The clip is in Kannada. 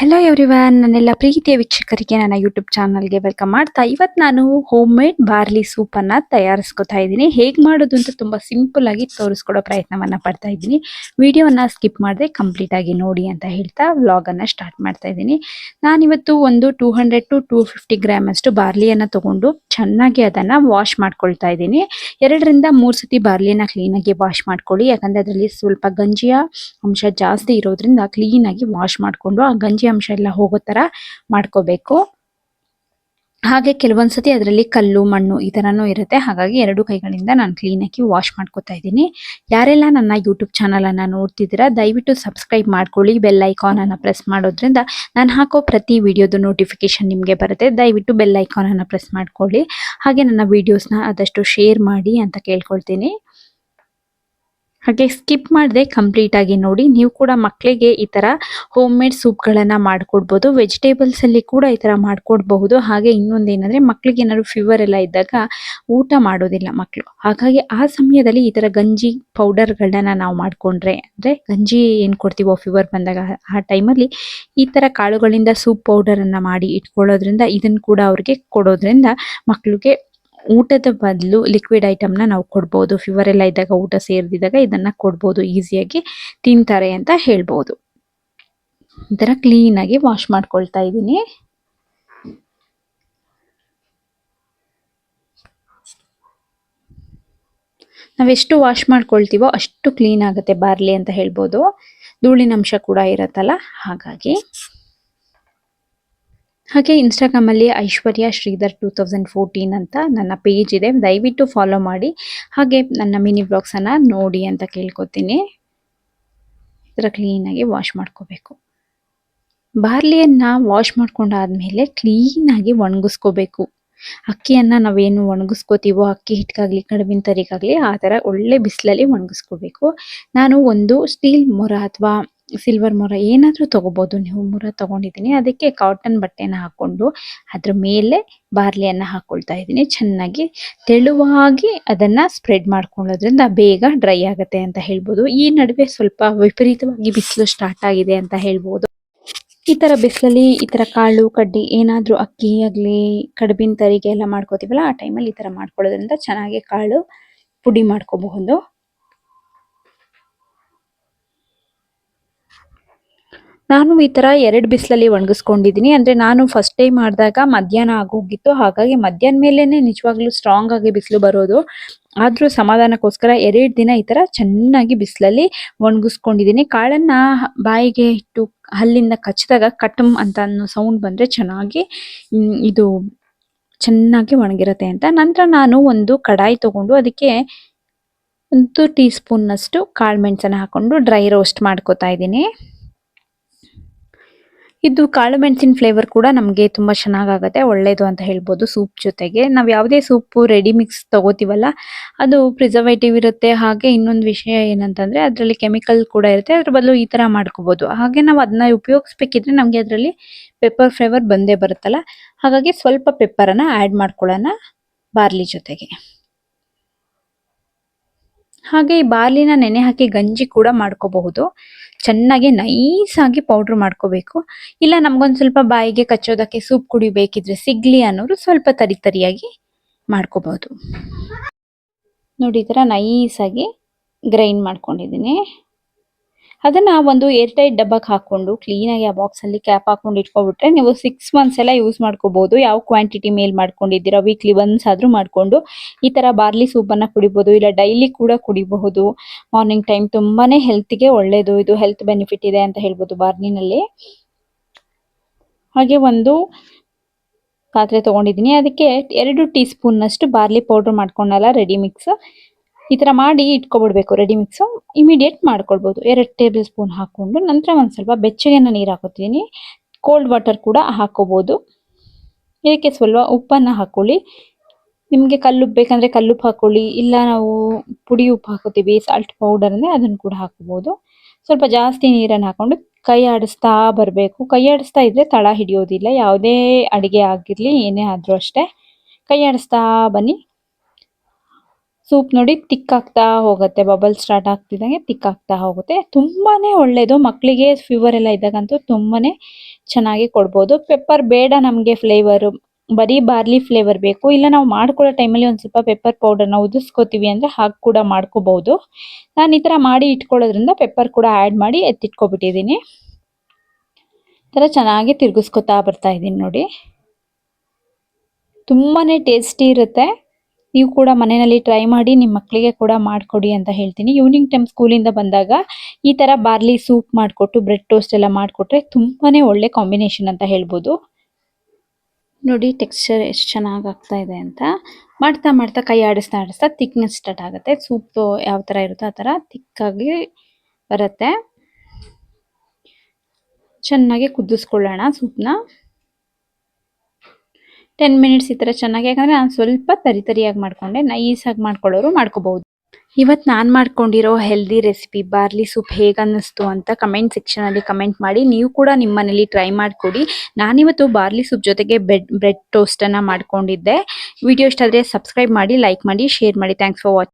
ಹೆಲೋ ಎವ್ರಿವನ್ ನನ್ನೆಲ್ಲ ಪ್ರೀತಿಯ ವೀಕ್ಷಕರಿಗೆ ನನ್ನ ಯೂಟ್ಯೂಬ್ ಚಾನಲ್ಗೆ ವೆಲ್ಕಮ್ ಮಾಡ್ತಾ ಇವತ್ತು ನಾನು ಹೋಮ್ ಮೇಡ್ ಬಾರ್ಲಿ ಸೂಪನ್ನು ತಯಾರಿಸ್ಕೊತಾ ಇದ್ದೀನಿ. ಹೇಗೆ ಮಾಡೋದು ಅಂತ ತುಂಬ ಸಿಂಪಲ್ ಆಗಿ ತೋರಿಸ್ಕೊಡೋ ಪ್ರಯತ್ನವನ್ನು ಪಡ್ತಾ ಇದ್ದೀನಿ. ವಿಡಿಯೋವನ್ನು ಸ್ಕಿಪ್ ಮಾಡದೆ ಕಂಪ್ಲೀಟ್ ಆಗಿ ನೋಡಿ ಅಂತ ಹೇಳ್ತಾ ವ್ಲಾಗನ್ನು ಸ್ಟಾರ್ಟ್ ಮಾಡ್ತಾ ಇದ್ದೀನಿ. ನಾನಿವತ್ತು ಒಂದು two hundred to two fifty gram ಅಷ್ಟು ಬಾರ್ಲಿಯನ್ನು ತೊಗೊಂಡು ಚೆನ್ನಾಗಿ ಅದನ್ನು ವಾಶ್ ಮಾಡ್ಕೊಳ್ತಾ ಇದ್ದೀನಿ. ಎರಡರಿಂದ ಮೂರು ಸತಿ ಬಾರ್ಲಿಯನ್ನು ಕ್ಲೀನಾಗಿ ವಾಶ್ ಮಾಡ್ಕೊಳ್ಳಿ, ಯಾಕಂದರೆ ಅದರಲ್ಲಿ ಸ್ವಲ್ಪ ಗಂಜಿಯ ಅಂಶ ಜಾಸ್ತಿ ಇರೋದ್ರಿಂದ ಕ್ಲೀನಾಗಿ ವಾಶ್ ಮಾಡಿಕೊಂಡು ಆ ಗಂಜಿ ಅಂಶ ಎಲ್ಲ ಹೋಗೋ ಥರ ಮಾಡ್ಕೋಬೇಕು. ಹಾಗೆ ಕೆಲವೊಂದ್ಸತಿ ಅದರಲ್ಲಿ ಕಲ್ಲು, ಮಣ್ಣು ಈ ಥರನೂ ಇರುತ್ತೆ. ಹಾಗಾಗಿ ಎರಡು ಕೈಗಳಿಂದ ನಾನು ಕ್ಲೀನಾಗಿ ವಾಶ್ ಮಾಡ್ಕೋತಾ ಇದ್ದೀನಿ. ಯಾರೆಲ್ಲ ನನ್ನ ಯೂಟ್ಯೂಬ್ ಚಾನಲನ್ನು ನೋಡ್ತಿದ್ದೀರಾ, ದಯವಿಟ್ಟು ಸಬ್ಸ್ಕ್ರೈಬ್ ಮಾಡ್ಕೊಳ್ಳಿ. ಬೆಲ್ ಐಕಾನನ್ನು ಪ್ರೆಸ್ ಮಾಡೋದ್ರಿಂದ ನಾನು ಹಾಕೋ ಪ್ರತಿ ವಿಡಿಯೋದು ನೋಟಿಫಿಕೇಶನ್ ನಿಮಗೆ ಬರುತ್ತೆ. ದಯವಿಟ್ಟು ಬೆಲ್ ಐಕಾನನ್ನು ಪ್ರೆಸ್ ಮಾಡ್ಕೊಳ್ಳಿ. ಹಾಗೆ ನನ್ನ ವೀಡಿಯೋಸ್ನ ಆದಷ್ಟು ಶೇರ್ ಮಾಡಿ ಅಂತ ಕೇಳ್ಕೊಳ್ತೀನಿ. ಹಾಗೆ ಸ್ಕಿಪ್ ಮಾಡದೆ ಕಂಪ್ಲೀಟ್ ಆಗಿ ನೋಡಿ. ನೀವು ಕೂಡ ಮಕ್ಕಳಿಗೆ ಈ ಥರ ಹೋಮ್ ಮೇಡ್ ಸೂಪ್ಗಳನ್ನು ಮಾಡಿಕೊಡ್ಬೋದು. ವೆಜಿಟೇಬಲ್ಸಲ್ಲಿ ಕೂಡ ಈ ಥರ ಮಾಡಿಕೊಡ್ಬಹುದು. ಹಾಗೆ ಇನ್ನೊಂದು ಏನಂದ್ರೆ ಮಕ್ಕಳಿಗೆ ಏನಾದ್ರು ಫೀವರ್ ಎಲ್ಲ ಇದ್ದಾಗ ಊಟ ಮಾಡೋದಿಲ್ಲ ಮಕ್ಕಳು ಹಾಗಾಗಿ ಆ ಸಮಯದಲ್ಲಿ ಈ ಥರ ಗಂಜಿ ಪೌಡರ್ಗಳನ್ನ ನಾವು ಮಾಡಿಕೊಂಡ್ರೆ ಅಂದರೆ ಗಂಜಿ ಏನು ಕೊಡ್ತೀವೋ ಫೀವರ್ ಬಂದಾಗ ಆ ಟೈಮಲ್ಲಿ ಈ ಥರ ಕಾಳುಗಳಿಂದ ಸೂಪ್ ಪೌಡರನ್ನು ಮಾಡಿ ಇಟ್ಕೊಳ್ಳೋದ್ರಿಂದ ಇದನ್ನು ಕೂಡ ಅವ್ರಿಗೆ ಕೊಡೋದ್ರಿಂದ ಮಕ್ಕಳಿಗೆ ಊಟದ ಬದಲು ಲಿಕ್ವಿಡ್ ಐಟಮ್ನ ನಾವು ಕೊಡ್ಬೋದು. ಫೀವರ್ ಎಲ್ಲ ಇದ್ದಾಗ ಊಟ ಸೇರಿದಾಗ ಇದನ್ನ ಕೊಡ್ಬೋದು ಈಸಿಯಾಗಿ ತಿಂತಾರೆ ಅಂತ ಹೇಳ್ಬೋದು. ಈ ಥರ ಕ್ಲೀನಾಗಿ ವಾಶ್ ಮಾಡ್ಕೊಳ್ತಾ ಇದ್ದೀನಿ. ನಾವೆಷ್ಟು ವಾಶ್ ಮಾಡ್ಕೊಳ್ತೀವೋ ಅಷ್ಟು ಕ್ಲೀನ್ ಆಗುತ್ತೆ ಬಾರ್ಲಿ ಅಂತ ಹೇಳ್ಬೋದು. ಧೂಳಿನ ಅಂಶ ಕೂಡ ಇರತ್ತಲ್ಲ, ಹಾಗಾಗಿ. ಹಾಗೆ ಇನ್ಸ್ಟಾಗ್ರಾಮಲ್ಲಿ Aishwarya Sridhar two thousand fourteen ಅಂತ ನನ್ನ ಪೇಜ್ ಇದೆ. ದಯವಿಟ್ಟು ಫಾಲೋ ಮಾಡಿ. ಹಾಗೆ ನನ್ನ ಮಿನಿ ಬ್ಲಾಗ್ಸನ್ನು ನೋಡಿ ಅಂತ ಕೇಳ್ಕೊತೀನಿ. ಥರ ಕ್ಲೀನಾಗಿ ವಾಶ್ ಮಾಡ್ಕೋಬೇಕು. ಬಾರ್ಲಿಯನ್ನು ವಾಶ್ ಮಾಡ್ಕೊಂಡಾದ್ಮೇಲೆ ಕ್ಲೀನಾಗಿ ಒಣಗಿಸ್ಕೋಬೇಕು. ಅಕ್ಕಿಯನ್ನು ನಾವೇನು ಒಣಗಿಸ್ಕೋತೀವೋ, ಅಕ್ಕಿ ಹಿಟ್ಗಾಗ್ಲಿ, ಕಡುಬಿನ ತರಿಗಾಗಲಿ, ಆ ಥರ ಒಳ್ಳೆ ಬಿಸಿಲಲ್ಲಿ ಒಣಗಿಸ್ಕೋಬೇಕು. ನಾನು ಒಂದು ಸ್ಟೀಲ್ ಮೊರ ಅಥವಾ ಸಿಲ್ವರ್ ಮೊರ ಏನಾದರೂ ತಗೋಬಹುದು ನೀವು ಮೊರ ತಗೊಂಡಿದ್ದೀನಿ. ಅದಕ್ಕೆ ಕಾಟನ್ ಬಟ್ಟೆನ ಹಾಕೊಂಡು ಅದ್ರ ಮೇಲೆ ಬಾರ್ಲಿಯನ್ನು ಹಾಕೊಳ್ತಾ ಇದ್ದೀನಿ. ಚೆನ್ನಾಗಿ ತೆಳುವಾಗಿ ಅದನ್ನ ಸ್ಪ್ರೆಡ್ ಮಾಡ್ಕೊಳ್ಳೋದ್ರಿಂದ ಬೇಗ ಡ್ರೈ ಆಗುತ್ತೆ ಅಂತ ಹೇಳ್ಬೋದು. ಈ ನಡುವೆ ಸ್ವಲ್ಪ ವಿಪರೀತವಾಗಿ ಬಿಸಿಲು ಸ್ಟಾರ್ಟ್ ಆಗಿದೆ ಅಂತ ಹೇಳ್ಬೋದು. ಈ ತರ ಬಿಸಿಲಲ್ಲಿ ಈ ತರ ಕಾಳು, ಕಡ್ಡಿ ಏನಾದರೂ ಅಕ್ಕಿ ಆಗ್ಲಿ ಕಡುಬಿನ ತರಿಗೆ ಎಲ್ಲ ಮಾಡ್ಕೋತೀವಲ್ಲ, ಆ ಟೈಮಲ್ಲಿ ಈ ತರ ಮಾಡ್ಕೊಳ್ಳೋದ್ರಿಂದ ಚೆನ್ನಾಗಿ ಕಾಳು ಪುಡಿ ಮಾಡ್ಕೋಬಹುದು. ನಾನು ಈ ತರ ಎರಡು ಬಿಸಿಲಲ್ಲಿ ಒಣಗಿಸ್ಕೊಂಡಿದ್ದೀನಿ. ಅಂದ್ರೆ ನಾನು ಫಸ್ಟ್ ಟೈಮ್ ಮಾಡಿದಾಗ ಮಧ್ಯಾಹ್ನ ಆಗೋಗಿತ್ತು. ಹಾಗಾಗಿ ಮಧ್ಯಾಹ್ನ ಮೇಲೇನೆ ನಿಜವಾಗ್ಲೂ ಸ್ಟ್ರಾಂಗ್ ಆಗಿ ಬಿಸಿಲು ಬರೋದು. ಆದ್ರೂ ಸಮಾಧಾನಕ್ಕೋಸ್ಕರ ಎರಡು ದಿನ ಈ ತರ ಚೆನ್ನಾಗಿ ಬಿಸಿಲಲ್ಲಿ ಒಣಗಿಸ್ಕೊಂಡಿದ್ದೀನಿ. ಕಾಳನ್ನ ಬಾಯಿಗೆ ಇಟ್ಟು ಹಲ್ಲಿಂದ ಕಚ್ಚಿದಾಗ ಕಟಮ್ ಅಂತ ಅನ್ನೋ ಸೌಂಡ್ ಬಂದ್ರೆ ಚೆನ್ನಾಗಿ ಇದು ಚೆನ್ನಾಗಿ ಒಣಗಿರುತ್ತೆ ಅಂತ. ನಂತರ ನಾನು ಒಂದು ಕಡಾಯಿ ತಗೊಂಡು ಅದಕ್ಕೆ ಒಂದು ಟೀ ಸ್ಪೂನ್ನಷ್ಟು ಕಾಳು ಮೆಣಸನ್ನು ಹಾಕೊಂಡು ಡ್ರೈ ರೋಸ್ಟ್ ಮಾಡ್ಕೋತಾ ಇದ್ದೀನಿ. ಇದು ಕಾಳು ಮೆಣಸಿನ ಫ್ಲೇವರ್ ಕೂಡ ನಮಗೆ ತುಂಬಾ ಚೆನ್ನಾಗಾಗುತ್ತೆ, ಒಳ್ಳೇದು ಅಂತ ಹೇಳ್ಬೋದು ಸೂಪ್ ಜೊತೆಗೆ. ನಾವು ಯಾವುದೇ ಸೂಪ್ ರೆಡಿ ಮಿಕ್ಸ್ ತಗೋತೀವಲ್ಲ, ಅದು ಪ್ರಿಸರ್ವೇಟಿವ್ ಇರುತ್ತೆ. ಹಾಗೆ ಇನ್ನೊಂದು ವಿಷಯ ಏನಂತಂದ್ರೆ ಅದರಲ್ಲಿ ಕೆಮಿಕಲ್ ಕೂಡ ಇರುತ್ತೆ. ಅದ್ರ ಬದಲು ಈ ತರ ಮಾಡ್ಕೋಬಹುದು ಹಾಗೆ ನಾವು ಅದನ್ನ ಉಪಯೋಗಿಸ್ಬೇಕಿದ್ರೆ ನಮಗೆ ಅದರಲ್ಲಿ ಪೆಪ್ಪರ್ ಫ್ಲೇವರ್ ಬಂದೇ ಬರುತ್ತಲ್ಲ, ಹಾಗಾಗಿ ಸ್ವಲ್ಪ ಪೆಪ್ಪರನ್ನು ಆ್ಯಡ್ ಮಾಡ್ಕೊಳ್ಳೋಣ ಬಾರ್ಲಿ ಜೊತೆಗೆ. ಹಾಗೆ ಬಾರ್ಲಿನ ನೆನೆ ಹಾಕಿ ಗಂಜಿ ಕೂಡ ಮಾಡ್ಕೋಬಹುದು. ಚೆನ್ನಾಗಿ ನೈಸ್ ಆಗಿ ಪೌಡ್ರ್ ಮಾಡ್ಕೋಬೇಕು. ಇಲ್ಲ ನಮ್ಗೊಂದು ಸ್ವಲ್ಪ ಬಾಯಿಗೆ ಕಚ್ಚೋದಕ್ಕೆ ಸೂಪ್ ಕುಡಿಬೇಕಿದ್ರೆ ಸಿಗ್ಲಿ ಅನ್ನೋರು ಸ್ವಲ್ಪ ತರಿ ತರಿಯಾಗಿ ಮಾಡ್ಕೋಬಹುದು. ನೋಡಿ ನೈಸ್ ಆಗಿ ಗ್ರೈಂಡ್ ಮಾಡ್ಕೊಂಡಿದ್ದೀನಿ. ಅದನ್ನ ಒಂದು ಏರ್ ಟೈಟ್ ಡಬ್ಬಕ್ಕೆ ಹಾಕೊಂಡು ಕ್ಲೀನ್ ಆಗಿ ಆ ಬಾಕ್ಸ್ ಅಲ್ಲಿ ಕ್ಯಾಪ್ ಹಾಕೊಂಡು ಇಟ್ಕೊಬಿಟ್ರೆ ನೀವು ಸಿಕ್ಸ್ ಮಂತ್ಸ್ ಎಲ್ಲ ಯೂಸ್ ಮಾಡ್ಕೋಬಹುದು ಯಾವ ಕ್ವಾಂಟಿಟಿ ಮೇಲ್ ಮಾಡ್ಕೊಂಡಿದ್ದೀರಾ ವೀಕ್ಲಿ ಒನ್ಸ್ ಆದ್ರೂ ಮಾಡ್ಕೊಂಡು ಈ ತರ ಬಾರ್ಲಿ ಸೂಪ್ ಅನ್ನ ಕುಡಿಬಹುದು ಇಲ್ಲ ಡೈಲಿ ಕೂಡ ಕುಡಿಬಹುದು. ಮಾರ್ನಿಂಗ್ ಟೈಮ್ ತುಂಬಾನೇ ಹೆಲ್ತ್ಗೆ ಒಳ್ಳೇದು. ಇದು ಹೆಲ್ತ್ ಬೆನಿಫಿಟ್ ಇದೆ ಅಂತ ಹೇಳ್ಬೋದು ಬಾರ್ಲಿನಲ್ಲಿ ಹಾಗೆ ಒಂದು ಪಾತ್ರೆ ತೊಗೊಂಡಿದ್ದೀನಿ. ಅದಕ್ಕೆ ಎರಡು ಟೀ ಸ್ಪೂನ್ ನಷ್ಟು ಬಾರ್ಲಿ ಪೌಡರ್ ಮಾಡ್ಕೊಂಡಲ್ಲ ರೆಡಿ ಮಿಕ್ಸ್ ಈ ತರ ಮಾಡಿ ಇಟ್ಕೊಬಿಡ್ಬೇಕು ರೆಡಿ ಮಿಕ್ಸ್ ಇಮಿಡಿಯೇಟ್ ಮಾಡ್ಕೊಳ್ಬೋದು. ಎರಡು ಟೇಬಲ್ ಸ್ಪೂನ್ ಹಾಕ್ಕೊಂಡು ನಂತರ ಒಂದು ಸ್ವಲ್ಪ ಬೆಚ್ಚಗಿನ ನೀರು ಹಾಕೋತೀನಿ. ಕೋಲ್ಡ್ ವಾಟರ್ ಕೂಡ ಹಾಕೋಬೋದು. ಇದಕ್ಕೆ ಸ್ವಲ್ಪ ಉಪ್ಪನ್ನು ಹಾಕ್ಕೊಳ್ಳಿ ನಿಮಗೆ ಕಲ್ಲುಪ್ಪು ಬೇಕಂದರೆ ಕಲ್ಲುಪ್ಪು ಹಾಕ್ಕೊಳ್ಳಿ ಇಲ್ಲ ನಾವು ಪುಡಿ ಉಪ್ಪು ಹಾಕೋತೀವಿ ಸಾಲ್ಟ್ ಪೌಡರ್ ಅಂದರೆ ಅದನ್ನು ಕೂಡ ಹಾಕೋಬೋದು. ಸ್ವಲ್ಪ ಜಾಸ್ತಿ ನೀರನ್ನು ಹಾಕೊಂಡು ಕೈ ಆಡಿಸ್ತಾ ಬರಬೇಕು. ಕೈ ಆಡಿಸ್ತಾ ಇದ್ದರೆ ತಳ ಹಿಡಿಯೋದಿಲ್ಲ. ಯಾವುದೇ ಅಡುಗೆ ಆಗಿರಲಿ, ಏನೇ ಆದರೂ ಅಷ್ಟೇ. ಕೈ ಆಡಿಸ್ತಾ ಬನ್ನಿ. ಸೂಪ್ ನೋಡಿ ತಿಕ್ಕಾಗ್ತಾ ಹೋಗುತ್ತೆ ಬಬಲ್ ಸ್ಟಾರ್ಟ್ ಆಗ್ತಿದ್ದಂಗೆ ತಿಕ್ಕಾಗ್ತಾ ಹೋಗುತ್ತೆ. ತುಂಬಾನೇ ಒಳ್ಳೇದು ಮಕ್ಕಳಿಗೆ ಫೀವರ್ ಎಲ್ಲ ಇದ್ದಾಗಂತೂ ತುಂಬಾನೇ ಚೆನ್ನಾಗಿ ಕೊಡ್ಬೋದು. ಪೆಪ್ಪರ್ ಬೇಡ ನಮಗೆ ಫ್ಲೇವರ್ ಬರೀ ಬಾರ್ಲಿ ಫ್ಲೇವರ್ ಬೇಕು. ಇಲ್ಲ ನಾವು ಮಾಡ್ಕೊಳ್ಳೋ ಟೈಮಲ್ಲಿ ಒಂದು ಸ್ವಲ್ಪ ಪೆಪ್ಪರ್ ಪೌಡರ್ನ ಉದಿಸ್ಕೋತೀವಿ ಅಂದರೆ ಹಾಗೆ ಕೂಡ ಮಾಡ್ಕೋಬಹುದು ನಾನು ಈ ಥರ ಮಾಡಿ ಇಟ್ಕೊಳ್ಳೋದ್ರಿಂದ ಪೆಪ್ಪರ್ ಕೂಡ ಆ್ಯಡ್ ಮಾಡಿ ಎತ್ತಿಟ್ಕೊಬಿಟ್ಟಿದ್ದೀನಿ. ಈ ಥರ ಚೆನ್ನಾಗಿ ತಿರ್ಗಿಸ್ಕೊತಾ ಬರ್ತಾ ಇದ್ದೀನಿ ನೋಡಿ. ತುಂಬಾ ಟೇಸ್ಟಿ ಇರುತ್ತೆ. ನೀವು ಕೂಡ ಮನೆಯಲ್ಲಿ ಟ್ರೈ ಮಾಡಿ ನಿಮ್ಮ ಮಕ್ಕಳಿಗೆ ಕೂಡ ಮಾಡಿಕೊಡಿ ಅಂತ ಹೇಳ್ತೀನಿ. ಈವ್ನಿಂಗ್ ಟೈಮ್ ಸ್ಕೂಲಿಂದ ಬಂದಾಗ ಈ ಥರ ಬಾರ್ಲಿ ಸೂಪ್ ಮಾಡಿಕೊಟ್ಟು ಬ್ರೆಡ್ ಟೋಸ್ಟ್ ಎಲ್ಲ ಮಾಡಿಕೊಟ್ರೆ ತುಂಬಾನೇ ಒಳ್ಳೆ ಕಾಂಬಿನೇಷನ್ ಅಂತ ಹೇಳ್ಬೋದು. ನೋಡಿ ಟೆಕ್ಸ್ಚರ್ ಎಷ್ಟು ಚೆನ್ನಾಗಿ ಆಗ್ತಾ ಇದೆ ಅಂತ. ಮಾಡ್ತಾ ಮಾಡ್ತಾ ಕೈ ಆಡಿಸ್ತಾ ಆಡಿಸ್ತಾ ಥಿಕ್ನೆಸ್ ಸ್ಟಾರ್ಟ್ ಆಗುತ್ತೆ. ಸೂಪ್ ಯಾವ ತರ ಇರುತ್ತೋ ಆ ಥರ ತಿಕ್ಕಾಗಿ ಬರುತ್ತೆ. ಚೆನ್ನಾಗಿ ಕುದಿಸ್ಕೊಳ್ಳೋಣ ಸೂಪ್ನ ಟೆನ್ ಮಿನಿಟ್ಸ್ ಈ ಥರ ಚೆನ್ನಾಗಿ, ಯಾಕಂದರೆ ನಾನು ಸ್ವಲ್ಪ ತರಿ ತರಿಯಾಗಿ ಮಾಡಿಕೊಂಡೆ ನೈಸಾಗಿ ಮಾಡ್ಕೊಳ್ಳೋರು ಮಾಡ್ಕೋಬಹುದು. ಇವತ್ತು ನಾನು ಮಾಡ್ಕೊಂಡಿರೋ ಹೆಲ್ದಿ ರೆಸಿಪಿ ಬಾರ್ಲಿ ಸೂಪ್ ಹೇಗೆ ಅನ್ನಿಸ್ತು ಅಂತ ಕಮೆಂಟ್ ಸೆಕ್ಷನಲ್ಲಿ ಕಮೆಂಟ್ ಮಾಡಿ, ನೀವು ಕೂಡ ನಿಮ್ಮ ಮನೇಲಿ ಟ್ರೈ ಮಾಡಿಕೊಡಿ. ನಾನಿವತ್ತು ಬಾರ್ಲಿ ಸೂಪ್ ಜೊತೆಗೆ ಬೆಡ್ ಬ್ರೆಡ್ ಟೋಸ್ಟನ್ನು ಮಾಡ್ಕೊಂಡಿದ್ದೆ. ವಿಡಿಯೋ ಇಷ್ಟ ಆದರೆ ಸಬ್ಸ್ಕ್ರೈಬ್ ಮಾಡಿ ಲೈಕ್ ಮಾಡಿ ಶೇರ್ ಮಾಡಿ. Thanks for watching